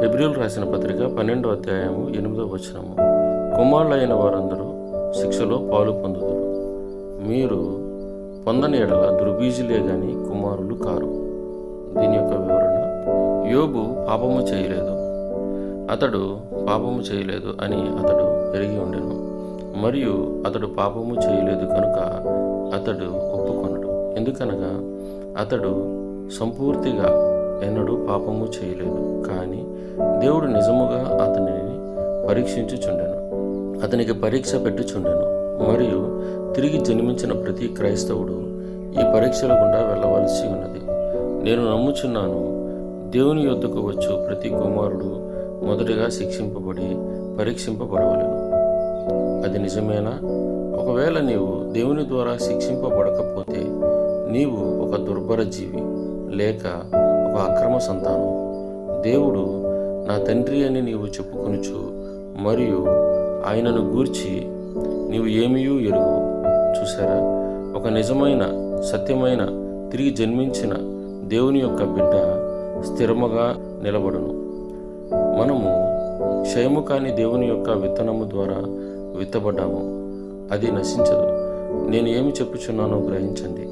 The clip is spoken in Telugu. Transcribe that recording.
హెబ్రిల్ రాసిన పత్రిక పన్నెండో అధ్యాయము ఎనిమిదో వచనము. కుమారులైన వారందరూ శిక్షలో పాలు పొందుదురు. మీరు పొందని ఎడల దుర్బీజులే గాని కుమారులు కారు. దీని యొక్క వివరణ యోబు పాపము చేయలేదు. అతడు పాపము చేయలేదు అని అతడు ఎరిగి ఉండెను. మరియు అతడు పాపము చేయలేదు కనుక అతడు ఒప్పుకొనడు. ఎందుకనగా అతడు సంపూర్తిగా ఎన్నడూ పాపము చేయలేదు. కానీ దేవుడు నిజముగా అతనిని పరీక్షించుచుండెను. అతనికి పరీక్ష పెట్టుచుండెను. మరియు తిరిగి జన్మించిన ప్రతి క్రైస్తవుడు ఈ పరీక్షల గుండా వెళ్ళవలసి ఉన్నది. నేను నమ్ముచున్నాను దేవుని యొద్దకు వచ్చు ప్రతి కుమారుడు మొదటగా శిక్షింపబడి పరీక్షింపబడవలను. అది నిజమేనా? ఒకవేళ నీవు దేవుని ద్వారా శిక్షింపబడకపోతే నీవు ఒక దుర్భర జీవి లేక ఒక అక్రమ సంతానం. దేవుడు నా తండ్రి అని నీవు చెప్పుకొనుచు మరియు ఆయనను గూర్చి నీవు ఏమీయూ ఎరుగు చూసారా ఒక నిజమైన సత్యమైన తిరిగి జన్మించిన దేవుని యొక్క బిడ్డ స్థిరముగా నిలబడును. మనము క్షయము కాని దేవుని యొక్క విత్తనము ద్వారా విత్తబడ్డాము. అది నశించదు. నేను ఏమి చెప్పుచున్నానో గ్రహించండి.